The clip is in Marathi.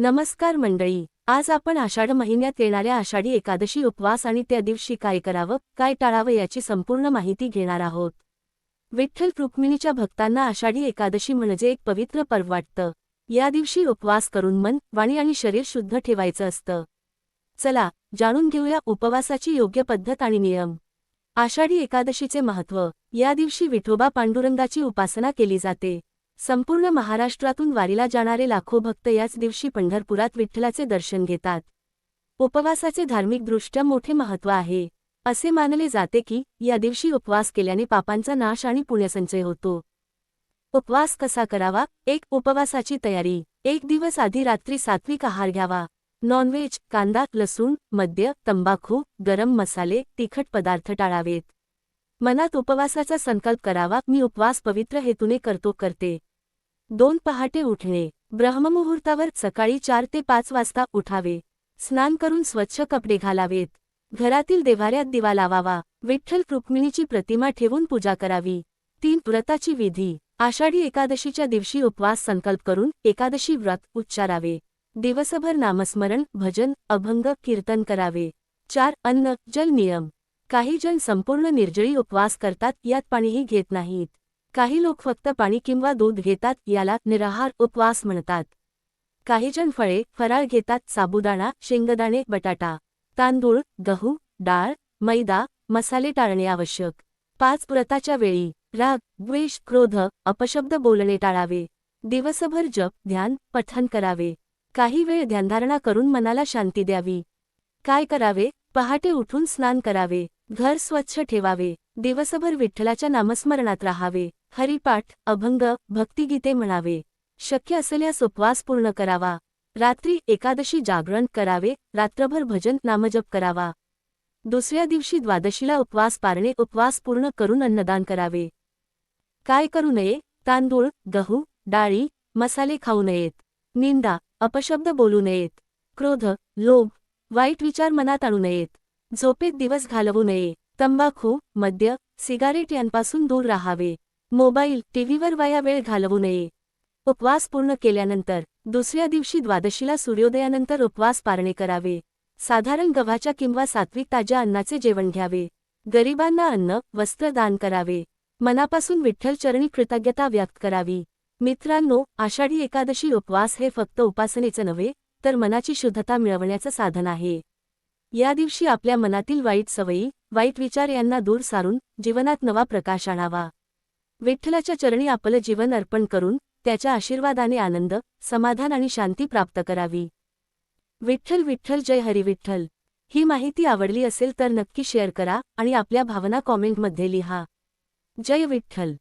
नमस्कार मंडळी आज आपण आषाढ महिन्यात येणाऱ्या आषाढी एकादशी उपवास आणि त्या दिवशी काय करावं काय टाळावं याची संपूर्ण माहिती घेणार आहोत. विठ्ठल रुक्मिणीच्या भक्तांना आषाढी एकादशी म्हणजे एक पवित्र पर्व वाटतं. या दिवशी उपवास करून मन वाणी आणि शरीर शुद्ध ठेवायचं असतं. चला जाणून घेऊया उपवासाची योग्य पद्धत आणि नियम. आषाढी एकादशीचे महत्त्व या दिवशी विठोबा पांडुरंगाची उपासना केली जाते. संपूर्ण महाराष्ट्रातून वारीला जाणारे लाखो भक्त याच दिवशी पंढरपुरात विठ्ठलाचे दर्शन घेतात. उपवासाचे धार्मिकदृष्ट्या मोठे महत्त्व आहे. असे मानले जाते की या दिवशी उपवास केल्याने पापांचा नाश आणि पुण्यसंचय होतो. उपवास कसा करावा? एक उपवासाची तयारी. एक दिवस आधी रात्री सात्विक आहार घ्यावा. नॉनव्हेज कांदा लसूण मद्य तंबाखू गरम मसाले तिखट पदार्थ टाळावेत. मनात उपवासाचा संकल्प करावा मी उपवास पवित्र हेतूने करतो करते. दोन पहाटे उठणे. ब्रह्ममुहूर्तावर सकाळी चार ते पाच वाजता उठावे. स्नान करून स्वच्छ कपडे घालावेत. घरातील देवाऱ्यात दिवा लावावा. विठ्ठल रुक्मिणीची प्रतिमा ठेवून पूजा करावी. तीन व्रताची विधी. आषाढी एकादशीच्या दिवशी उपवास संकल्प करून एकादशी व्रत उच्चारावे. दिवसभर नामस्मरण भजन अभंग कीर्तन करावे. चार अन्न जल नियम. काही जण संपूर्ण निर्जळी उपवास करतात यात पाणीही घेत नाहीत. काही लोक फक्त पाणी किंवा दूध घेतात याला निराहार उपवास म्हणतात. काहीजण फळे फराळ घेतात साबुदाणा शेंगदाणे बटाटा तांदूळ गहू डाळ मैदा मसाले टाळणे आवश्यक. पाच व्रताच्या वेळी राग द्वेष क्रोध अपशब्द बोलणे टाळावे. दिवसभर जप ध्यान पठन करावे. काही वेळ ध्यानधारणा करून मनाला शांती द्यावी. काय करावे? पहाटे उठून स्नान करावे. घर स्वच्छ ठेवावे दिवसभर विठ्ठलाच्या नामस्मरणात राहावे हरिपाठ अभंग भक्तिगीते म्हणावे. शक्य असल्यास उपवास पूर्ण करावा. रात्री एकादशी जागरण करावे रात्रभर भजन नामजप करावा. दुसऱ्या दिवशी द्वादशीला उपवास पारणे उपवास पूर्ण करून अन्नदान करावे. काय करू नये? तांदूळ गहू डाळी मसाले खाऊ नयेत. निंदा अपशब्द बोलू नयेत. क्रोध लोभ वाईट विचार मनात आणू नयेत. झोपेत दिवस घालवू नये. तंबाखू मद्य सिगारेट यांपासून दूर राहावे. मोबाईल टीव्हीवर वाया वेळ घालवू नये. उपवास पूर्ण केल्यानंतर दुसऱ्या दिवशी द्वादशीला सूर्योदयानंतर उपवास पारणे करावे. साधारण गव्हाच्या किंवा सात्विक ताज्या अन्नाचे जेवण घ्यावे. गरिबांना अन्न वस्त्र दान करावे. मनापासून विठ्ठलचरणी कृतज्ञता व्यक्त करावी. मित्रांनो आषाढी एकादशी उपवास हे फक्त उपासनेचं नव्हे तर मनाची शुद्धता मिळवण्याचं साधन आहे. या दिवशी आपल्या मनातील वाईट सवयी वाईट विचार यांना दूर सारून जीवनात नवा प्रकाश आणावा. विठ्ठलाच्या चरणी आपलं जीवन अर्पण करून त्याच्या आशीर्वादाने आनंद समाधान आणि शांती प्राप्त करावी. विठ्ठल विठ्ठल जय हरिविठ्ठल ही माहिती आवडली असेल तर नक्की शेअर करा आणि आपल्या भावना कॉमेंटमध्ये लिहा. जय विठ्ठल.